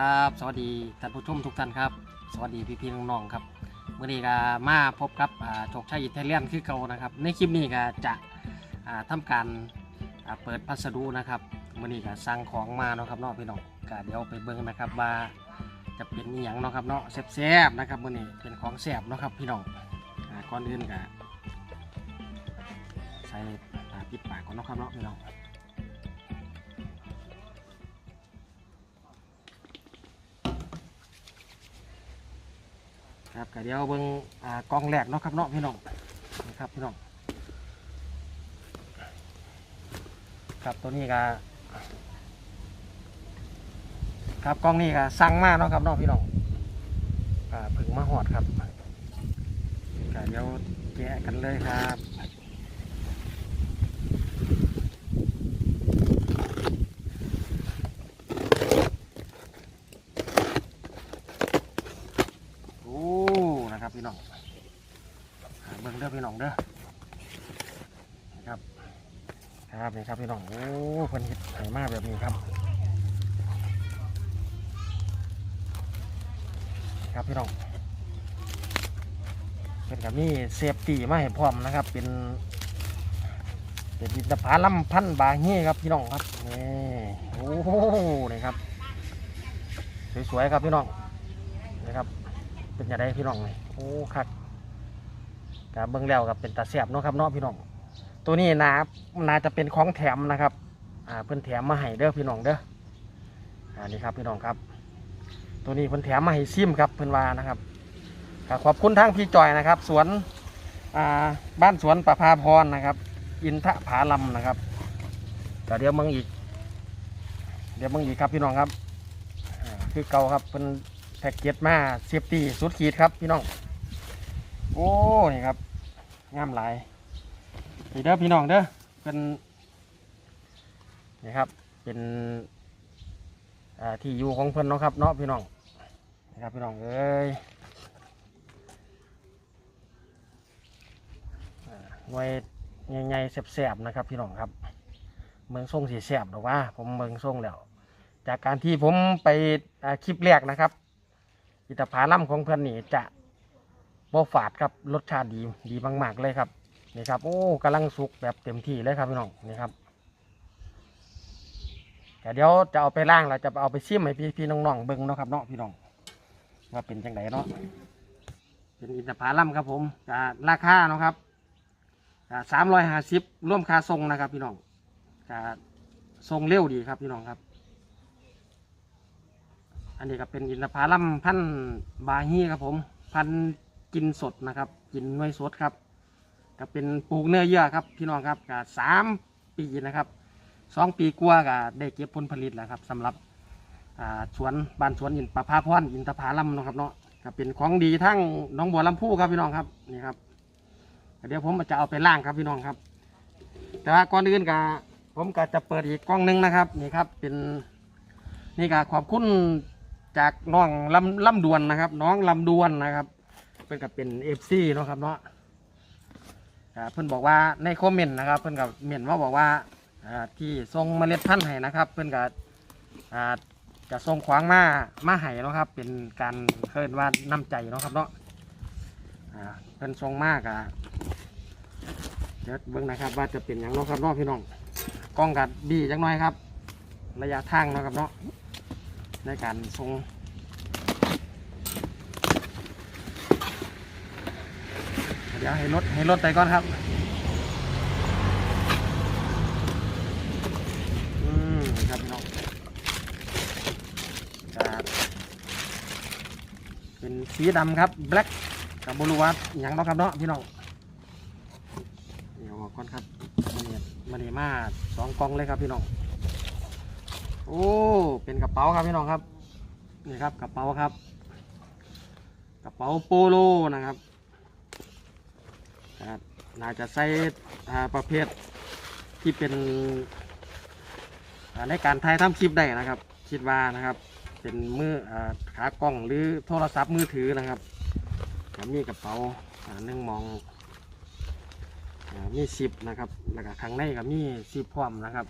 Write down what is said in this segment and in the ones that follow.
ครับ สวัสดีท่านผู้ชมทุกท่านครับ สวัสดีพี่ๆน้องๆครับเมื่อนี้ก็มาพบกับโชคชัยอิตาเลียนคือเก่านะครับในคลิปนี้ก็จะอ่าทำการเปิดพัสดุนะครับเมื่อนี้ก็สั่งของมาเนาะครับเนาะพี่น้องก็เดี๋ยวไปเบิ่งนะครับว่าจะเป็นอย่างเนาะครับเนาะแซ่บๆนะครับมื่อนี้เป็นของแซ่บเนาะครับพี่น้องก่อนอื่นก็ใส่ปิดปากก่อนเนาะครับเนาะพี่น้อง ครับก็เดี๋ยวเบิ้งอ่ากองแรกเนาะครับเนาะพี่น้องนะครับพี่น้องครับตัวนี้ก็ครับกล้องนี้ก็สั่งมากเนาะครับเนาะพี่น้องอ่าเพิ่งมาหอดครับก็เดี๋ยวแกะกันเลยครับโอ้นะ ครับพี่น้องหาเบิ่งเด้อพี่น้องเด้อนะครับครับนี่ครับพี่น้องโอ้เพิ่นเฮ็ดให้มาแบบนี้ครับ ครับพี่น้องเป็นกับนี่เซฟตี้มาให้พร้อมนะครับ เป็นเป็นดินตผาล่ำพันบาเฮ่ครับพี่น้องครับนี่โอ้โหนี่ครับสวยๆครับพี่น้อง เป็นยังไงพี่น้องนี่โอ้คักกับเบิ้องแล้วกับเป็นตาแสบเนาะครับเนาะพี่น้อง ตัวนี้นานาจะเป็นของแถมนะครับ อ่าเพิ่นแถมมาให้เด้อพี่น้องเด้ออ่านี่ครับพี่น้องครับ ตัวนี้เพิ่นแถมมาให้ซิมครับเพิ่นว่านะครับขอบคุณทั้งพี่จอยนะครับ สวนอ่าบ้านสวนประภาพรนะครับ อินทผาลัมนะครับก็เดี๋ยวมึงอีก เดี๋ยวมึงอีกครับพี่น้องครับ คือเก่าครับเพิ่น แพ็กเกจมาเซฟตี้สุดขีดครับพี่น้อง โอ้นี่ครับงามหลายนี่เด้อพี่น้องเด้อเป็นนี่ครับเป็นที่อยู่ของเพิ่อนเนาะครับเนาะพี่น้องนะครับพี่น้องเอ้ยอ่าหน่วยใหญ่ๆแสบๆนะครับพี่น้องครับ เมืองส่งสีแสบหรอว่า ผมเมืองส่งแล้ว จากการที่ผมไปคลิปแรกนะครับ อิตาผาล่ำของเพื่อนนี่จะบ่ฝาดครับรสชาติดีดีมาก ๆ เลยครับนี่ครับโอ้กำลังสุกแบบเต็มที่เลยครับพี่น้องนี่ครับแต่เดี๋ยวจะเอาไปล่างเราจะเอาไปชิมให้พี่พี่น้องๆเบิ้งเนาะครับเนาะพี่น้องว่าเป็นจังไดเนาะเป็นอินทผลัมครับผมจะราคาเนาะครับสามร้อยห้าสิบร่วมค่าทรงนะครับ พี่น้องจะทรงเร็วดีครับพี่น้องครับ อันนี้ก็เป็นอินทผลัมพันธุ์บาฮีครับผม พันธุ์กินสดนะครับ กินน่วยสดครับ ก็เป็นปลูกเนื้อเยื่อครับ พี่น้องครับก็สามปีนะครับสองปีกว่าก็ได้เก็บผลผลิตแล้วครับสำหรับสวนบ้านสวนอินประภาพรอินทผาลัมนะครับเนาะก็เป็นของดีทั้งน้องบัวลำพูครับพี่น้องครับนี่ครับเดี๋ยวผมจะเอาไปล่างครับพี่น้องครับ แต่ว่าก่อนอื่นก็ผมก็จะเปิดอีกกล้องหนึงนะครับนี่ครับเป็นนี่ก็ขอบคุณ จากน้องลำลำดวนนะครับ น้องลำดวนนะครับ เป็นกับเป็นเอฟซีเนาะครับเนาะอ่าเพิ่อนบอกว่าในคอมเมนต์นะครับ เพิ่อนกับเมนต์ว่าบอกว่าอ่าที่ส่งเมล็ดพันธุ์ให้นะครับ เพื่อนก็อ่าจะส่งขวางมามาให้เนาะครับ เป็นการเคลื่อนว่าน้ำใจเนาะครับเนาะอ่าเพื่อนส่งมากอะเดี๋ยวเบิ่งนะครับว่าจะเป็นอย่างเนาะครับเนาะพี่น้องกล้องกัดดีจังหน่อยครับ ระยะทางเนาะครับเนาะ ในการส่งเดี๋ยวให้รถให้รถไปก่อนครับอืมครับพี่น้องเป็นสีดำครับแบล็กกับบลูวัตอย่างเนาะครับเนาะพี่น้องเดี๋ยวออกก่อนครับมันเนียมันนี่มาสองกองเลยครับพี่น้อง โอ้ เป็นกระเป๋าครับพี่น้องครับ นี่ครับกระเป๋าครับ กระเป๋าโปโลนะครับน่าจะใส่ประเภทที่เป็นในการถ่ายทำคลิปได้นะครับ คิดว่านะครับ เป็นมือขากล้องหรือโทรศัพท์มือถือนะครับก็มีกระเป๋าหนึ่งมองมีสิบนะครับ แล้วก็ข้างในก็มีสิบพร้อมนะครับ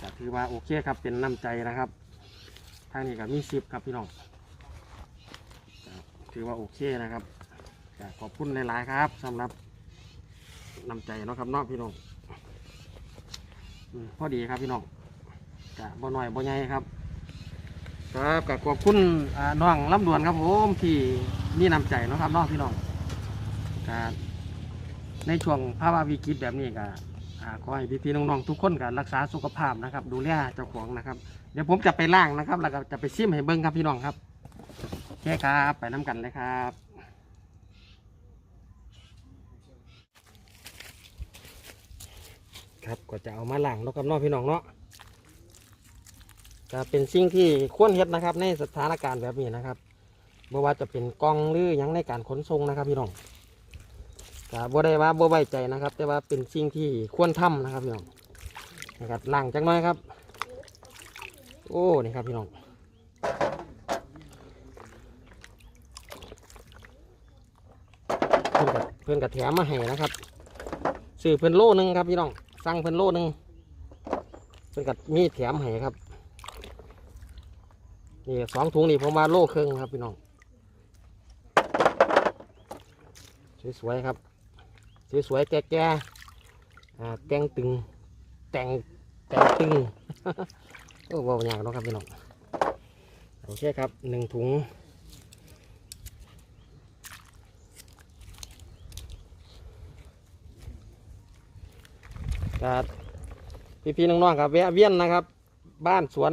ก็ถือว่าโอเคครับเป็นน้ำใจนะครับทางนี้ก็มีสิบครับพี่น้องถือว่าโอเคนะครับก็ขอบคุณหลายๆครับสำหรับน้ำใจเนาะครับเนาะพี่น้องพอดีครับพี่น้องกะบ่น้อยบ่ใหญ่ครับ ครับก็ขอบคุณอ่าน้องลำดวนครับผมที่มีน้ำใจเนาะครับน้องพี่น้องก็ในช่วงภาวะวิกฤตแบบนี้ก็ อ่าขอให้พี่ๆน้องๆทุกคนก็รักษาสุขภาพนะครับ ดูแลเจ้าของนะครับ เดี๋ยวผมจะไปล่างนะครับ แล้วก็จะไปซิมให้เบิ้งครับพี่น้องครับโอเคครับไปน้ำกันเลยครับครับก็จะเอามาล่างเนาะครับเน้องพี่น้องเนาะก็เป็นสิ่งที่ควรเฮ็ดนะครับ ในสถานการณ์แบบนี้นะครับบ่ว่าจะเป็นกล้องหรือยังในการขนส่งนะครับพี่น้อง ก็บ่ได้ว่าบ่ไว้ใจนะครับ แต่ว่าเป็นสิ่งที่ควรทำนะครับพี่น้องนะครับล้างจักหน่อยครับ โอ้นี่ครับพี่น้องเพื่อนกับเพื่อนกับแถมมาให้นะครับซื้อเพิ่อนโลหนึงครับพี่น้องสั่งเพิ่อนโลหนึงเพื่อนกับมีแถมให้ครับนี่สองถุงนี่ผมมาโลครึ่งครับพี่น้องสวยๆครับ สวยๆแก่ๆแต่งตึงแต่งแต่งตึงโอ้เว้าวยากเนะครับพี่น้องโอเคครับหนึ่งถุงครับพี่ๆน้องๆครับแวะเวียนนะครับ บ้านสวน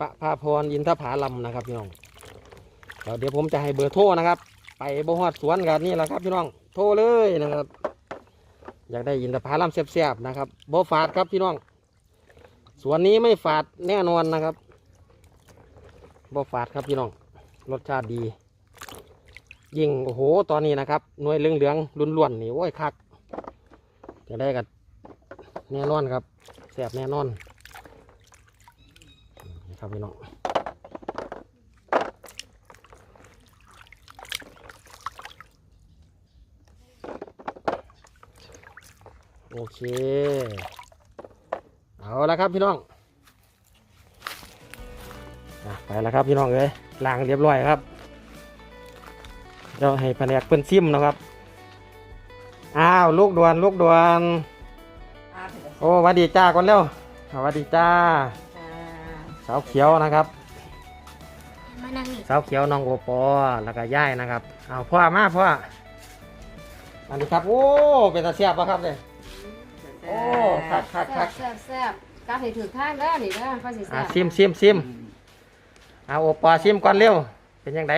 ปะพาพรอินทผาลัมนะครับพี่น้องเดี๋ยวเดี๋ยวผมจะให้เบอร์โทรนะครับ ไปบ่ฮอดสวนกันนี่แหละครับพี่น้องโทรเลยนะครับ อยากได้อินทผาลัมแซ่บๆนะครับบ่ฝาดครับพี่น้อง สวนนี้ไม่ฝาดแน่นอนนะครับบ่ฝาดครับพี่น้อง รสชาติดี ยิ่งโอ้โหตอนนี้นะครับหน่วยเหลืองๆล้วนๆนี่โอ้ยคักจะได้กันแน่นอนครับแซ่บแน่นอนครับพี่น้อง โอเค เอาละครับพี่น้องอะไปแล้วครับพี่น้องเอ้ยล้างเรียบร้อยครับเดี๋ยวให้แผนกเปิ้นซิมนะครับ อ้าวลูกดวนลูกดวนโอ้หวัสดีจ้าก่อนเร็วสวัสดีจ้า สาวเขียวนะครับมานั่งนี่สาวเขียวน้องโอปอแล้วก็ย่ายนะครับ เอาพ่อมาพ่ออันนี้ครับ โอ้ เป็นตาเสียบปะครับเนี่ย โอ้คักคักคักแซ่บแซ่บกาให้ถือข้างเด้อนี่เด้อภาษีอ่าแซ่บซิมซิมซิมเอาโอปอซิมก่อนเร็ว เป็นยังไง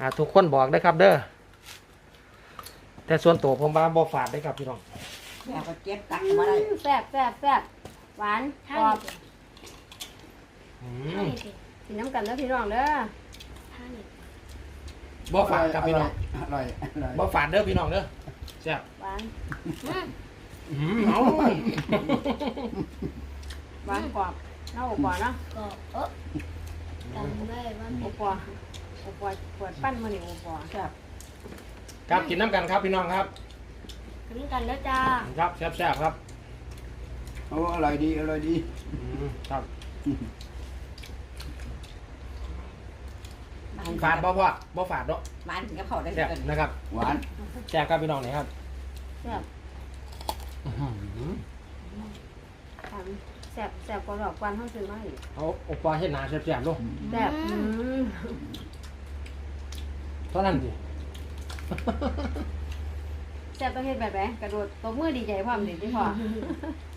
อ่าทุกคนบอกได้อครับเด้อแต่ส่วนตัวผมว่าบ่ฝาดได้อครับพี่น้องแม่ก็เก็บตักมาได้แซ่บแซ่บแซ่บหวานกรอบอืมกินน้ำกันเด้อพี่น้องเด้อบ่ฝาดครับพี่น้องอร่อยอร่อยบ่ฝาดเด้อพี่น้องเด้อแซ่บหวาน อืมเอาหวานกรอบเน่าอกว่าเนาะก็เออจำได้ว่าโอปอโอปอปวดปั้นมาหนิโอปอแซ่บครับกินน้ำกันครับพี่น้องครับถึงกันแล้วจ้าครับแซ่บๆครับโอ้อร่อยดีอร่อยดีอืมครับฝาดบ่พ่อบ่ฝาดเนาะหวานกับเขาได้แซ่บกันนะครับหวานแซ่บครับพี่น้องนี่ครับแซ่บ อื้อหือทำแซ่บแซ่บกว่าดอกกวนห้องซื้อมาอีกเอาโอปอเฮ็ดหนาแซ่บๆลูกแซ่บอืมเท่านั้นสิแซ่บต้องเฮ็ดแบบไหนกระโดดตบมือดีใจพร้อมดิพี่พ่อ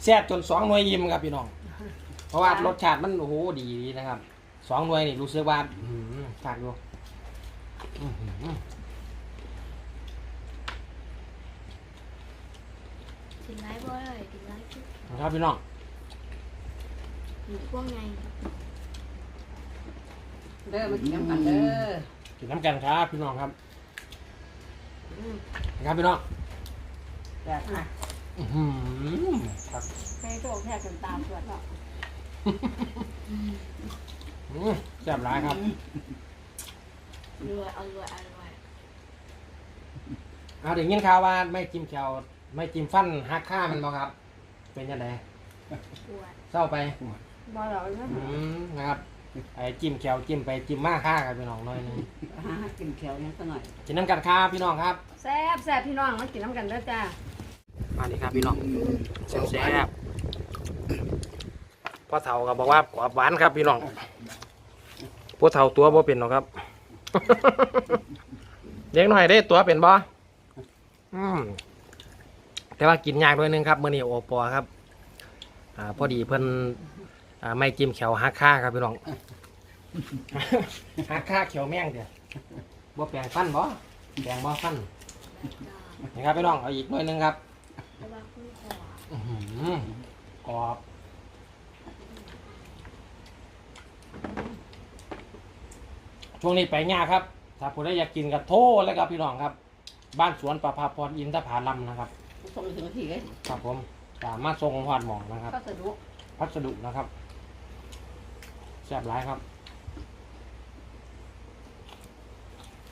แซ่บจนสองหน่วยยิ้มครับพี่น้อง เพราะว่ารสชาติมันโอ้โหดีนะครับสองหน่วยนี่รู้สึกว่าอื้อหือทานดูอื้อหือ ถึงไรบ่เลยถึงไรคือนะครับพี่น้องอยู่พวกไงเด้อมากินน้ำกันเด้อกินน้ำกันครับพี่น้องครับนะครับพี่น้องแซ่บมากอื้อหือครับใครโตแทกจนตามสวดเนาะอื้อแซ่บหลายครับรวยอร่อยอร่อยเอาเดี๋ยวยินข่าวว่าไม่จิ้มแขว ไม่จิ้มฟันหักค่ามันบ่ครับ เป็นยังไงปวดเศร้าไป บ่เราเนาะอืมนะครับไอ้จิ้มแขวจิ้มไปจิ้มมาค่าครับพี่น้องหน้อยหนึงหากินแขวยังสักหน่อยกินน้ำกันครับพี่น้องครับแซ่บแซ่บพี่น้องมากินน้ำกันเด้อจ้ามาดีครับพี่น้องแซ่บแซ่บพ่อเฒ่าก็บอกว่ากรอบหวานครับพี่น้องพ่อเฒ่าตัวบ่เป็นหรอกครับเลี้ยงหน่อยได้ตัวเป็นบ่อืม แต่ว่ากินยากด้วยนึงครับมื้อนี้โอปอครับอ่าพอดีเพิ่นอ่าไม่จิ้มแขวหักค่าครับพี่น้องหักค่าแขวแม่งเดียวบ่แปลงฟันบ่แปลงบ่ฟันนี่ครับพี่น้องเอาอีกหน่อยนึงครับอื้อหือกรอบช่วงนี้ไปง่ายครับ ถ้าผู้ใดอยากกินกับโทษแล้วครับพี่น้องครับ บ้านสวนประภาพรอินทผาลัมนะครับ ส่งไปถึงที่เลยครับผมสามารถส่งหอดหมองนะครับ ก็สะดวกพัสดุนะครับแซ่บหลายครับ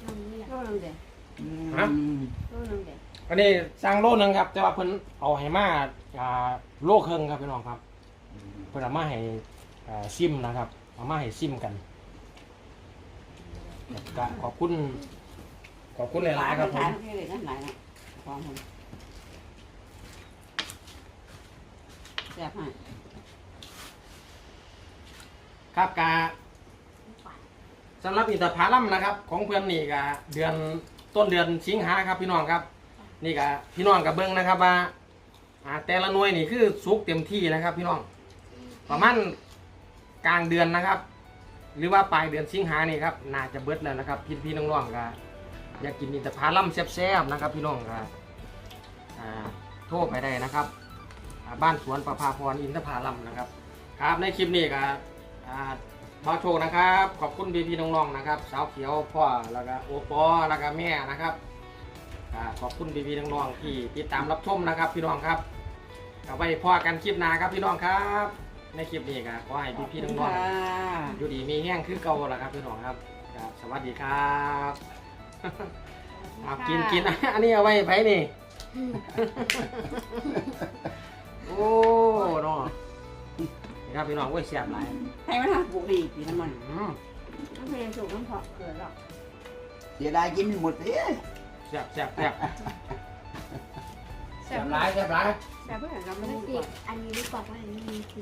น้ำนี่แหละโลนึงเด็ดฮะโลนึงเด็ดอันนี้สั่งโลนึงครับ แต่ว่าเพิ่นเอาให้มาอ่าโลครึ่งครับพี่น้องครับเพิ่นเอามาให้อ่าซิมนะครับเอามาให้ซิมกันก็ขอบคุณขอบคุณหลายๆครับผขามยที่เลยนั่นหลายนะของผม ซ่บให้ครับกาสำหรับอินทผลัมนะครับ ของเพื่อนนี่กเดือนต้นเดือนสิงหาครับพี่น้องครับ นี่กพี่น้องกับเบิ้งนะครับว่าอ่า แต่ละหน่วยนี่คือสุกเต็มที่นะครับ พี่น้องประมาณกลางเดือนนะครับ หรือว่าปลายเดือนสิงหานี่ครับน่าจะเบิดแล้วนะครับ พี่พี่น้องๆก็อยากกินอินทผลัมแซ่บๆนะครับ พี่น้องก็โทรไปได้นะครับ บ้านสวนประภาพรอินทผลัมนะครับ ครับในคลิปนี้ก็อ่าบอโชว์นะครับ ขอบคุณพี่พี่ๆน้องๆนะครับ สาวเขียวพ่อแล้วก็โอปอแล้วก็แม่นะครับอ่าขอบคุณพี่พี่ๆน้องๆที่ติดตามรับชมนะครับ พี่น้องครับเอาไว้พ่อกันคลิปหน้าครับพี่น้องครับ ในคลิปนี้ก็ขอให้พี่พี่ๆน้องๆอยู่ดีมีแห้งคือเก่าแล้วครับพี่น้องครับครับสวัสดีครับเอากินกินอันนี้เอาไว้ไผนี่ โอ้เนาะนี่ครับพี่น้องโอ้ยเสียบหลายให้มันทำปลูกดีกินน้ำมันอืมน้ำเพลงสุกน้ำเพาะเกิดหรอกเสียดายกินหมดเลยเสียบเสียบเสียบเสียบหลายเสียบหลายแซ่บเพื่อนเราไม่มันได้ติดอันนี้ดีกว่าเพราะอันนี้มีสี